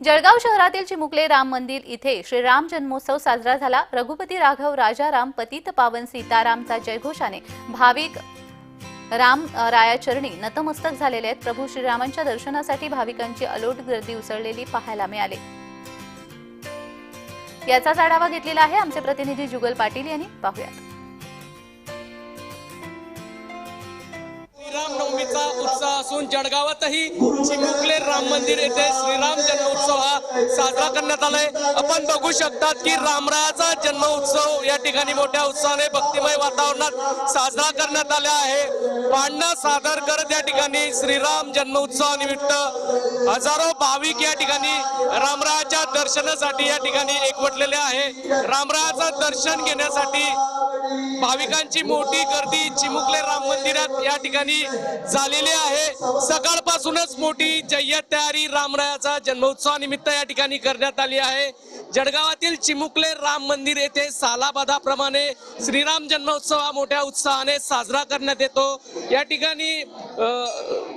जळगाव शहरातील चिमुकले राम मंदिर इथे श्रीराम जन्मोत्सव साजरा झाला. रघुपती राघव राजाराम पतित पावन सीतारामचा जयघोषाने भाविक राम रायाचरणी नतमस्तक झालेले आहेत. प्रभू श्रीरामांच्या दर्शनासाठी भाविकांची अलोट गर्दी उसळलेली पाहायला मिळाली. याचाच आढावा घेतलेला आहे आमचे प्रतिनिधी जुगल पाटील यांनी. पाहूयात. श्रीराम उत्साह असून जळगावातही चिमुकले राम मंदिर येथे श्रीराम जन्म साजरा करण्यात आलाय. आपण बघू शकतात की रामरायाचा जन्म उत्सव या ठिकाणी मोठ्या उत्साहाने भक्तिमय वातावरणात साजरा करण्यात आला आहे. पांडा सादर करत या ठिकाणी श्रीराम जन्मोत्सवानिमित्त हजारो भाविक या ठिकाणी रामरायाच्या दर्शनासाठी या ठिकाणी एकवटलेले आहे. रामरायाचं दर्शन घेण्यासाठी भाविकांची मोठी गर्दी चिमुकले राम मंदिरात या ठिकाणी झालेली आहे. सकाळपासूनच मोठी जय्यत तयारी रामरायाचा जन्मोत्सवानिमित्त या ठिकाणी करण्यात आली आहे. जळगावातील चिमुकले राम मंदिर येथे सालाबादाप्रमाणे श्रीराम जन्मोत्सव हा मोठ्या उत्साहाने साजरा करण्यात येतो. या ठिकाणी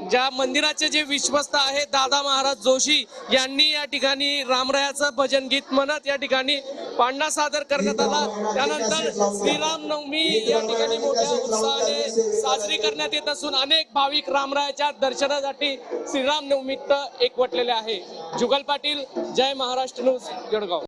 ज्या मंदिराचे जे विश्वस्त आहे दादा महाराज जोशी यांनी या ठिकाणी रामरायाचं भजन गीत म्हणत या ठिकाणी पांडा सादर करण्यात आला. त्यानंतर श्रीराम नवमी या ठिकाणी मोठ्या उत्साहाने साजरी करण्यात येत असून अनेक भाविक रामरायाच्या दर्शनासाठी श्रीराम नवमीत एकवटलेले आहे. जुगल पाटील जय महाराष्ट्र न्यूज जळगाव